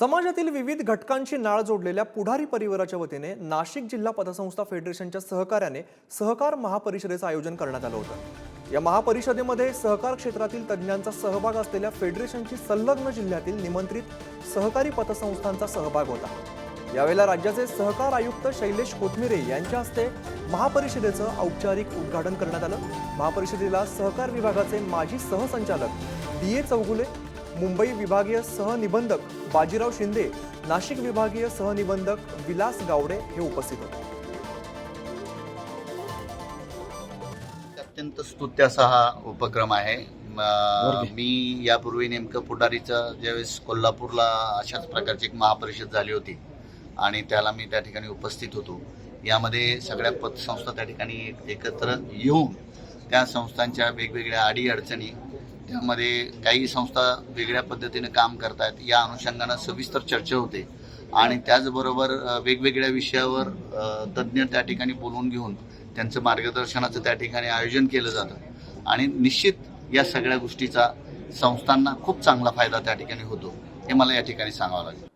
समाजातील विविध घटकांची नाळ जोडलेल्या पुढारी परिवाराच्या वतीने नाशिक जिल्हा पतसंस्था फेडरेशनच्या सहकार्याने सहकार महापरिषदेचं आयोजन करण्यात आलं होतं. या महापरिषदेमध्ये सहकार क्षेत्रातील तज्ज्ञांचा सहभाग असलेल्या फेडरेशनची संलग्न जिल्ह्यातील निमंत्रित सहकारी पतसंस्थांचा सहभाग होता. यावेळेला राज्याचे सहकार आयुक्त शैलेश कोथमिरे यांच्या हस्ते महापरिषदेचं औपचारिक उद्घाटन करण्यात आलं. महापरिषदेला सहकार विभागाचे माजी सहसंचालक डी ए चौगुले मुंबई विभागीय सहनिबंधक बाजीराव शिंदे नाशिक विभागीय सहनिबंधक विलास गावडे हे उपस्थित होते. अत्यंत स्तुत्य असा हा उपक्रम आहे. म- यापूर्वी नेमकं पुढारीचा ज्यावेळेस कोल्हापूरला अशाच प्रकारची एक महापरिषद झाली होती आणि त्याला मी त्या ठिकाणी उपस्थित होतो. यामध्ये सगळ्या पतसंस्था त्या ठिकाणी एक- एकत्र येऊन त्या संस्थांच्या वेगवेगळ्या अडीअडचणी त्यामध्ये काही संस्था वेगळ्या पद्धतीने काम करतायत. या अनुषंगानं सविस्तर चर्चा होते. आणि त्याचबरोबर वेगवेगळ्या विषयावर तज्ज्ञ त्या ठिकाणी बोलवून घेऊन त्यांचं मार्गदर्शनाचं त्या ठिकाणी आयोजन केलं जातं. आणि निश्चित या सगळ्या गोष्टीचा संस्थांना खूप चांगला फायदा त्या ठिकाणी होतो. हे मला या ठिकाणी सांगावं लागेल.